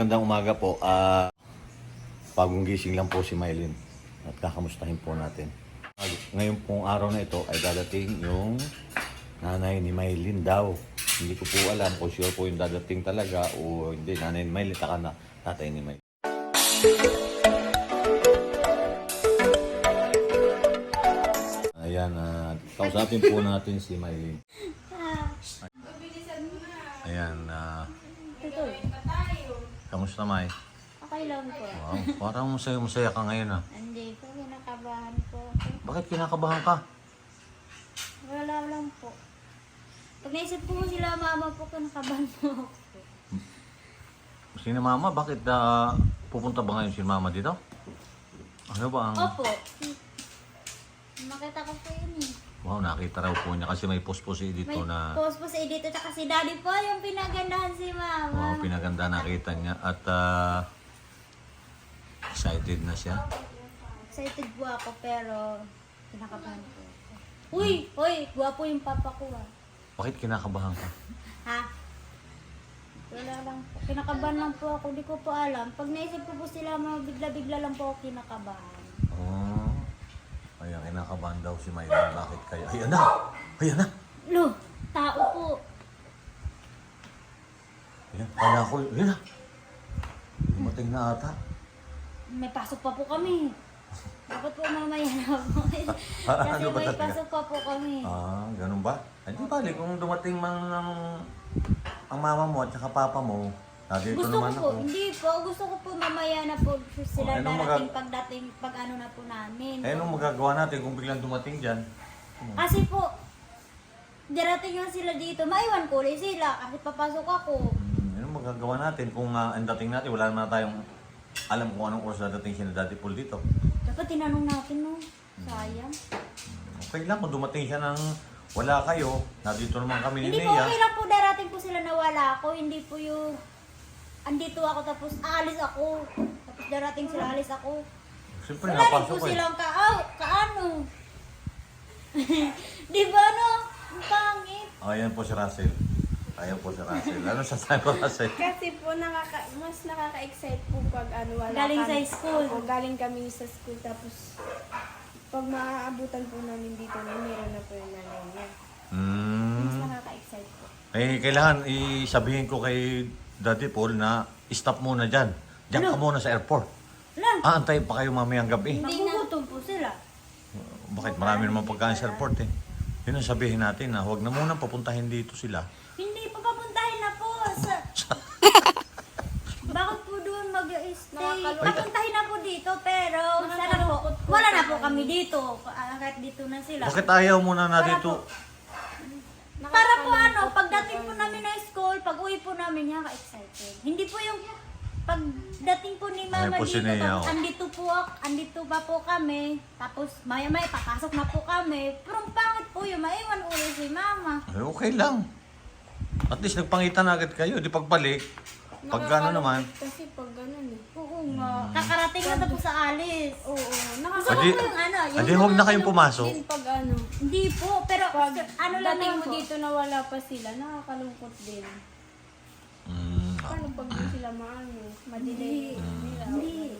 magandang umaga po. Ah, bagong gising lang po si Mylene at kakamustahin po natin. Ngayon pong araw na ito ay dadating yung nanay ni Mylene daw. Hindi ko po alam kung sure po yung dadating talaga o hindi. Nanay ni Mylene, taka na tatay ni Mylene. Ayan, ah, kausapin po natin si Mylene. Ayan, ah, Tutoy, kamusta May? okay lang po. Wow, parang masaya-masaya ka ngayon ah. Hindi po, kinakabahan po ako. Bakit kinakabahan ka? Wala lang po. Pag naisip po sila mama po, kinakabahan po ako. Si mama, bakit ah, pupunta ba ngayon si mama dito? Ano ba ang... Opo. Makita ko po yun eh. Wow, nakita raw po niya kasi may post-post May dito na... post po sa edito tsaka si daddy po yung pinagandahan si mama. Wow, pinaganda nakita niya at ah, excited na siya. Excited po ako pero kinakabahan po. Uy! Uy! Gwapo yung papa ko ah. Bakit kinakabahan ka? Ha? Wala lang po. Kinakabahan lang po ako. Hindi ko po alam. Pag naisip ko po sila, bigla-bigla lang po ako kinakabahan. Oh, ayan, kinakabahan daw si Myron. Bakit kaya? Ayan na! Ayan na! Lo, tao po. Ayan, kaya ko, ayan na! Dumating na ata. May pasok pa po kami. Dapat po mamaya na po. Kasi Ano ba may talaga? pasok pa po kami. Ah, ganun ba? Ay, di bali, kung dumating man ng ang mama mo at saka papa mo, nandito Gusto ko naman po, ako. hindi po. Gusto ko po mamaya na po sila Oh, darating magag- pagdating, pag ano na po namin. Eh, anong magagawa natin kung biglang dumating dyan? Kasi po, darating nga sila dito, maiwan ko ulit sila kasi papasok ako. Hmm, anong magagawa natin kung ah, ang dating natin, wala naman tayong alam kung anong oras dadating si na Daddy Paul dito. Dapat tinanong natin no. Sayang. Okay lang kung dumating siya ng wala kayo, nandito naman kami ni Hindi po okay lang po darating po sila na wala ako. Hindi po yung andito ako tapos aalis ako. Tapos darating sila alis ako. Siyempre, Wala rin napasok po ko eh. silang kaaw, kaano. Di ba no? Ang pangit. Ayan po si Russell. Ayan po si Russell. Ano sasabi ko Russell? Kasi po nakaka mas nakaka-excite po pag ano wala Galing sa kami- school. Opo, galing kami sa school tapos pag maaabutan po namin dito na meron na po yung nanay niya. Mas Hmm. nakaka-excite po. Eh, kailangan isabihin ko kay Daddy Paul na stop muna dyan. Diyan ka muna sa airport. Wala. Aantayin pa kayo mamayang gabi. Nagugutom po sila. Bakit marami naman pagkain sa airport eh. Yun ang sabihin natin na huwag na muna papuntahin dito sila. Hindi pa papuntahin na po. Sa... Bakit po doon mag-stay? Nakakalungkot. Papuntahin na po dito pero sana po, Nakakalungkot po wala na po ano. kami dito. Ah, Kahit dito na sila. Bakit ayaw muna na Para dito? po- Para po ano, pagdating po namin ng school, pag uwi po namin, yan ka-excited. Hindi po yung pagdating po ni mama Ay, po dito, tapos andito po, andito pa po kami, tapos maya maya papasok na po kami. Pero ang pangit po yun, maiwan ulit si mama. Eh, okay lang. At least nagpangitan na agad kayo. Di pagbalik, pag ano naman. Kasi pag. Nga. Kakarating na tapos sa alis. Oo, Gusto ko Adi- po yung ano, yung Adi, huwag na kayong pumasok. din pag ano. Hindi po, pero Pag ano lang dating mo po. dito na wala pa sila, nakakalungkot din. Mm. Paano pag di sila maano, madelay nila. Hindi.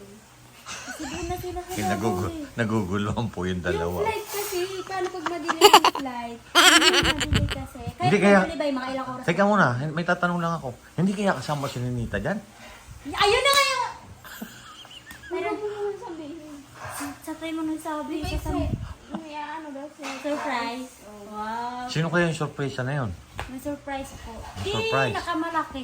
Doon na sila sa eh, nagugu- naguguluhan po yung Yung dalawa. flight kasi, paano pag madelay yung flight? Hindi kasi. Kahit Hindi kaya- kaya... ba yung mga ilang oras? Teka muna, may tatanong lang ako. Hindi kaya kasama si Ninita dyan? Ayun na nga yung... Ano mo naman sabihin? Sa try mo nagsabi. Di ba Sa? May ano daw siya. surprise. Wow. Sino kaya yung surprise na yun? May surprise po. Surprise. Pinakamalaki.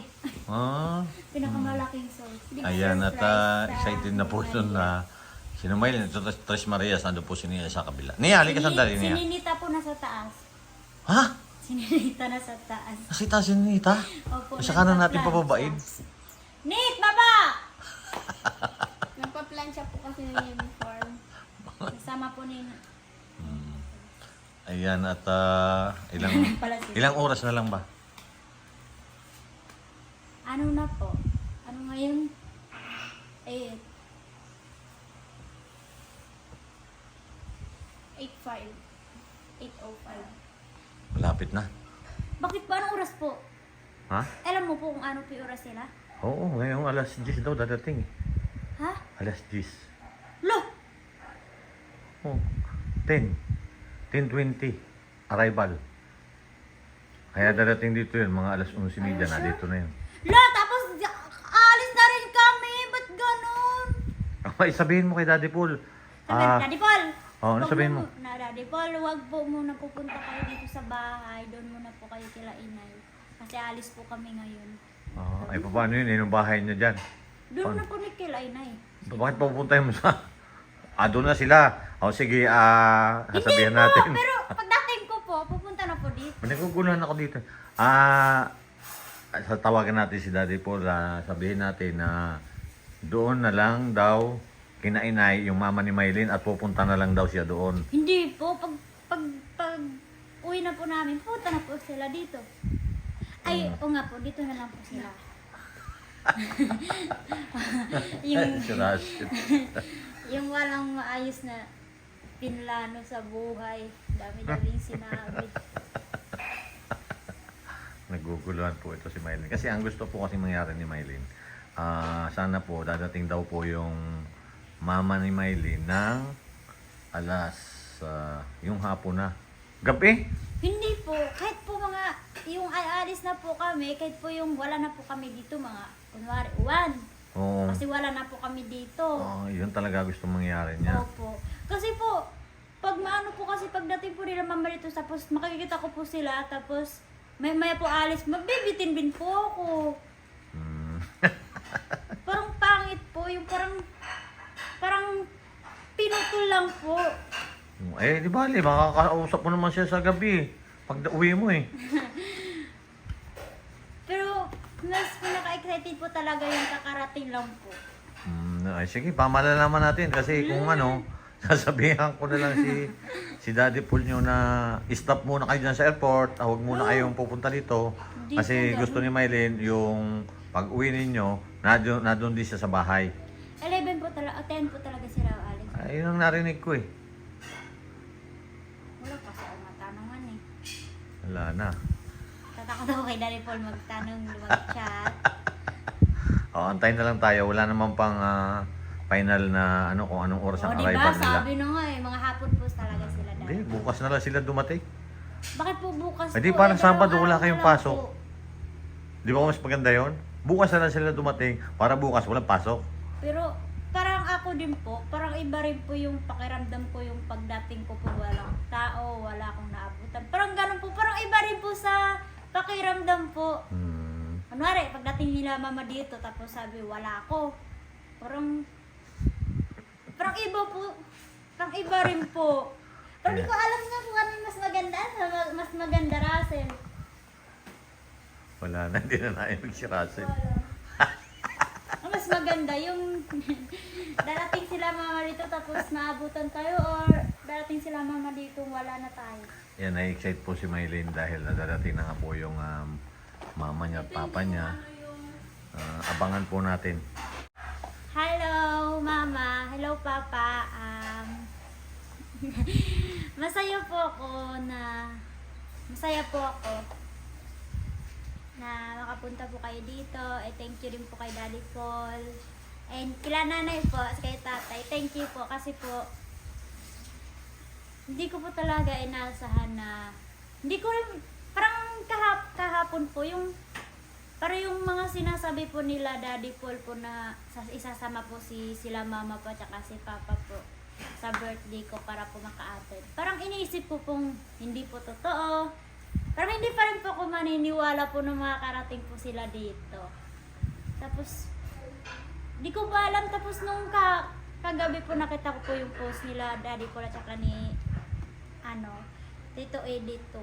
Ah, Pinakamalaking surprise. Big ayan, at surprise ah, sa excited na po doon na Sino Maylin? Ito, Tres Marias, nando po si Nia sa kabila. Nia, halika Si- sandali, Si Nia. Ninita po nasa taas. Ha? Si Ninita nasa taas. Nakita si Ninita? Opo. Sa kanan natin nagpa-plan pababain. siya. Nit, baba! Nagpa-plancha po kasi ng uniform. Kasama po ni... Ayan, at ah, ilang, Pala sila. ilang oras na lang ba? Ano na po? Ano ngayon? Eh, 8.5. 8.05. Malapit na. bakit ba anong oras po? Ha? Alam mo po kung ano po yung oras sila? Oo, ngayong alas 10 daw dadating. eh. Ha? Alas 10. Oh, 10. 10.20. Arrival. Kaya dadating dito yun, mga alas 11.30 na dito na yun. Lo! Tapos aalis na rin kami! Ba't ganon? Ay, sabihin mo kay Daddy Paul. Sabi, Ah, Daddy Paul! Oo, ano sabihin mo? Na, Daddy Paul, wag po muna pupunta kayo dito sa bahay. Doon muna po kayo kila inay. Kasi alis po kami ngayon. ah, ay, paano yun? Yun yung bahay niya dyan. Doon na po ni kila inay. Bakit pupuntahin mo sa... Ah, doon na sila. O sige, ah, sasabihin Hindi po, natin. pero pagdating ko po, pupunta na po dito. Naguguluhan ako dito. Ah, sa tawagan natin si Daddy Paul, ah, sabihin natin na doon na lang daw kinainay yung mama ni Maylin at pupunta na lang daw siya doon. Hindi po, pag, pag, pag uwi na po namin, punta na po sila dito. Ay, o nga po, dito na lang po sila. yung. yung walang maayos na pinlano sa buhay. Dami-daming sinabi. Naguguluhan po ito si Maylin. Kasi ang gusto po kasi mangyari ni Maylin, ah, sana po dadating daw po yung mama ni Maylin ng alas, ah, yung hapon na. Gabi? Hindi po, kahit po mga, yung aalis na po kami, kahit po yung wala na po kami dito, mga, kunwari, uwan. Oo. Kasi wala na po kami dito. Oh, yun talaga gusto mangyari niya. Opo. Kasi po, pag maano po kasi pagdating po nila mama dito, tapos makikita ko po sila, tapos may maya po alis, magbibitin din po ako. Hmm. Parang pangit po, yung parang, parang pinutol lang po. Eh, di ba, makakausap mo naman siya sa gabi. Pag uwi mo eh. Mas pinaka-excited po talaga yung kakarating lang po. Hmm, ay, sige, pamalalaman natin. Kasi kung ano, sasabihan ko na lang si si Daddy Paul nyo na stop muna kayo dyan sa airport. Ah, Huwag muna kayong pupunta dito. Di Kasi po gusto ni Maylin yung pag uwi ninyo, nadun, nadun din siya sa bahay. 11 po talaga, 10 po talaga sila alis. Ay, yun ang narinig ko eh. Wala pa sa matanungan eh. Wala na. Tatakot ako kay Daddy Paul magtanong, mag-chat. O, antayin na lang tayo. Wala naman pang ah, final na ano kung anong oras ang di ba? arrival nila. Sabi na nga eh, mga hapon po talaga sila Hindi, dahil. bukas na lang sila dumating. Bakit po bukas Eh, di po? parang Eh, Sabado, wala kayong pasok. po. Di ba mas maganda yon? Bukas na lang sila dumating para bukas walang pasok. Pero parang ako din po, parang iba rin po yung pakiramdam ko yung pagdating ko po walang tao, wala akong naabutan. Parang ganun po, parang iba rin po sa pakiramdam po. Hmm. Kunwari, pagdating nila mama dito, tapos sabi, wala ako. Parang, parang iba po, parang iba rin po. Pero di ko alam nga kung ano yung mas maganda, sa- mas maganda Russell. Wala na, hindi na naimig si Russell. Ang mas maganda yung darating sila mama dito tapos maabutan tayo or darating sila mama dito wala na tayo. Yan, na-excite po si Maylin dahil dadating na nga po yung um, mama niya at papa niya. Ah, abangan po natin. Hello mama, hello papa. Um, masaya po ako na masaya po ako na makapunta po kayo dito. Eh, thank you din po kay Daddy Paul. And kila nanay po, kay tatay, thank you po kasi po hindi ko po talaga inaasahan na hindi ko rin parang kahap, kahapon po yung para yung mga sinasabi po nila Daddy Paul po na sa- isasama po si sila mama po at si papa po sa birthday ko para po maka-attend. Parang iniisip ko pong hindi po totoo. Parang hindi pa rin po ako maniniwala po nung makakarating po sila dito. Tapos, di ko pa alam. Tapos nung ka, kagabi po nakita ko po yung post nila, daddy ko at saka ni, ano, Tito Edito.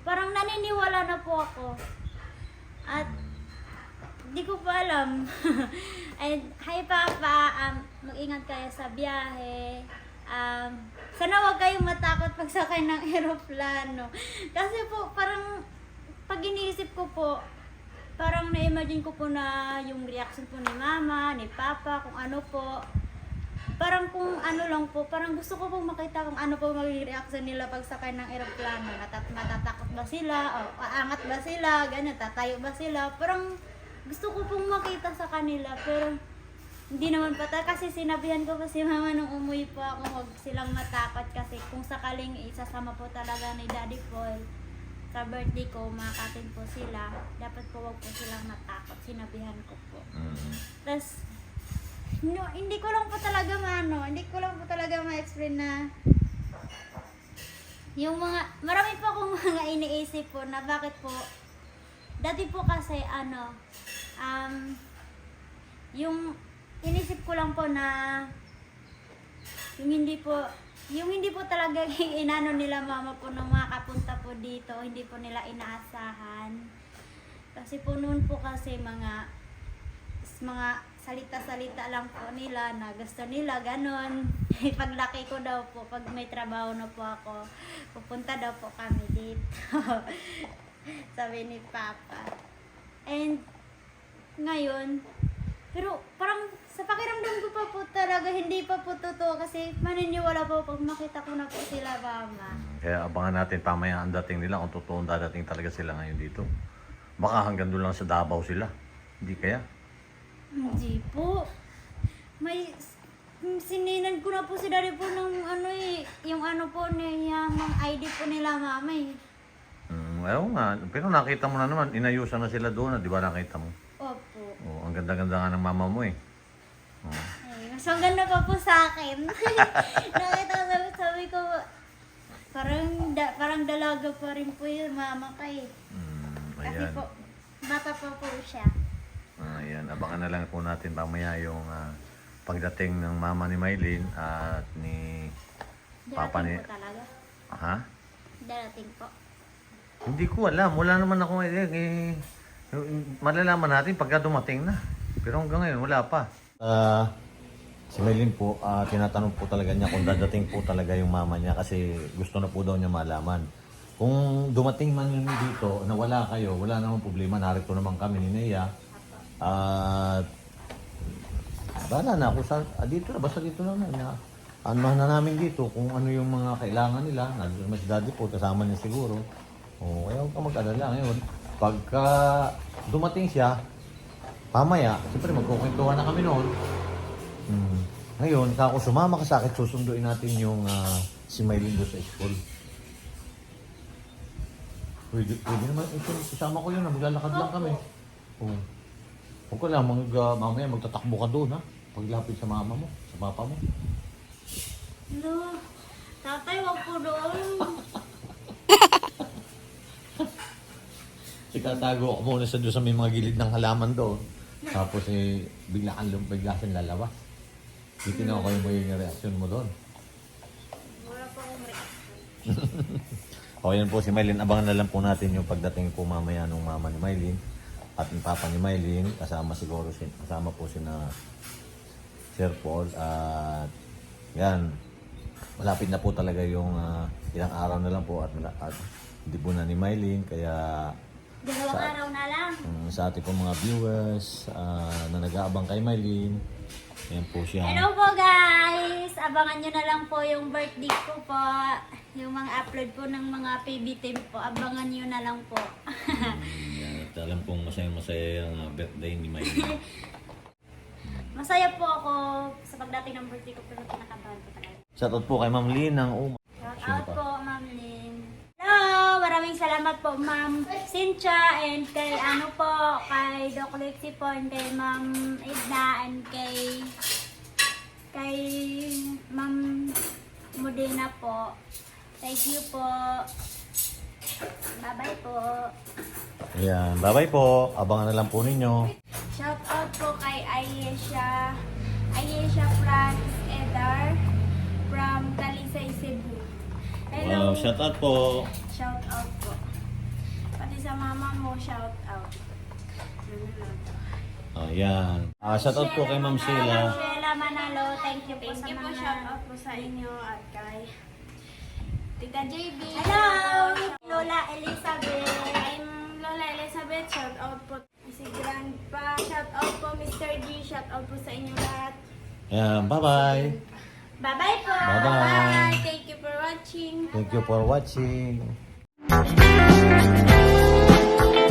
Parang naniniwala na po ako. At, di ko pa alam. And, hi Papa, um, mag-ingat kayo sa biyahe. Um, sana huwag kayong matakot pagsakay ng aeroplano. Kasi po, parang, pag iniisip ko po, parang na-imagine ko po na yung reaction po ni Mama, ni Papa, kung ano po. Parang kung ano lang po, parang gusto ko pong makita kung ano po magiging reaction nila pag sakay ng aeroplano. Natat matatakot ba sila? O aangat ba sila? Ganyan, tatayo ba sila? Parang gusto ko pong makita sa kanila pero hindi naman pa ta- kasi sinabihan ko pa si mama nung umuwi po ako huwag silang matakot kasi kung sakaling isasama po talaga ni Daddy Paul sa birthday ko makakatin po sila dapat po huwag po silang matakot sinabihan ko po Mm. tapos no, hindi ko lang po talaga maano hindi ko lang po talaga ma-explain na yung mga marami po akong mga iniisip po na bakit po dati po kasi ano um yung inisip ko lang po na yung hindi po yung hindi po talaga inano nila mama po nung makapunta po dito hindi po nila inaasahan. Kasi po noon po kasi mga mga salita-salita lang po nila na gusto nila ganon paglaki ko daw po pag may trabaho na po ako pupunta daw po kami dito sabi ni Papa and ngayon pero parang sa pakiramdam ko pa po talaga hindi pa po totoo kasi maniniwala po pag makita ko na po sila mama. Kaya abangan natin pamaya ang dating nila kung totoong dadating talaga sila ngayon dito. Baka hanggang doon lang sa Davao sila. Hindi kaya? Hindi po. May sininan ko na po si daddy po ng ano eh, yung ano po niya, yung ID po nila mama eh. Mm, ayaw nga. Pero nakita mo na naman, inayusan na sila doon. Di ba nakita mo? Opo. Oh, ang ganda-ganda nga ng mama mo eh. Oh. Ay, mas maganda pa po sa akin. Nakita ko sabi, sabi ko, parang, da, parang dalaga pa rin po yung mama ka eh. Mm, Kasi ayan. po, bata pa po siya. Ayan, abangan na lang po natin pamaya yung ah, pagdating ng mama ni Maylin at ni Papa Darating ni... po talaga. Ha? Darating po. Hindi ko alam. Wala naman ako eh, eh, malalaman natin pagka dumating na. Pero hanggang ngayon, wala pa. Ah, si Maylin po, ah, tinatanong po talaga niya kung dadating po talaga yung mama niya kasi gusto na po daw niya malaman. Kung dumating man yun dito, na wala kayo, wala namang problema. Narito naman kami ni Nea. At Bala na ako sa ah, dito na basta dito na na. Ano na namin dito kung ano yung mga kailangan nila. Nandun naman si Daddy po kasama niya siguro. O kaya huwag ka mag-alala ngayon. Pagka dumating siya, pamaya, siyempre magkukwentuhan na kami noon. Hmm. Ngayon, kako sumama ka sa akin, susunduin natin yung ah, si Maylin sa school. Pwede, pwede naman, isama ko yun, maglalakad lang kami. Oo. Huwag ka lang, mag, ah, mamaya magtatakbo ka doon, ha? Paglapit sa mama mo, sa papa mo. No, tatay, wag po doon. Kasi tatago ako muna sa doon sa may mga gilid ng halaman doon. Tapos eh, bigla kang lum- bigla kang lalabas. Titignan ko yung magiging reaksyon mo doon. Wala pa akong reaction. O yan po si Maylin. Abangan na lang po natin yung pagdating po mamaya ng mama ni Maylin at ng papa ni Maylin. Kasama siguro si, kasama po si na Sir Paul. At yan, malapit na po talaga yung ah, ilang araw na lang po at, at hindi po na ni Maylin. Kaya Dalawang Sa- araw na lang. um, sa ating po mga viewers ah, na nag-aabang kay Maylin, yan po siya. Hello po guys! Abangan nyo na lang po yung birthday ko po. Yung mga upload po ng mga PB team po. Abangan nyo na lang po. Alam kong masaya-masaya yung ah, birthday ni Maylin. Masaya po ako sa pagdating ng birthday ko pero kinakabahan ko talaga. Shoutout po kay Ma'am Lin ng Uma. Shout Sino out pa? po, Ma'am Lynn. Hello! Maraming salamat po, Ma'am Cynthia and kay ano po, kay Doc Lexi po and kay Ma'am Edna and kay kay Ma'am Modena po. Thank you po. Bye-bye po. Ayan, bye-bye po. Abangan na lang po ninyo. Shout out po kay Ayesha, Ayesha Franz Edar from Talisay, Cebu. Hello. Wow, shoutout po. Shout out po. Pati sa mama mo, shout out. Ayan. Ah, shoutout po kay Ma'am Sheila. Sheila Manalo, thank you po Thank sa you po, mga... shout out po sa inyo at kay Tita JB. Hello! Lola Elizabeth. I'm Lola Elizabeth, shout out po si Grandpa, shout out po Mr. G, shout out po sa inyo lahat. Ayan, bye-bye. Bye-bye po! Bye-bye. Thank you for watching. Thank you for watching.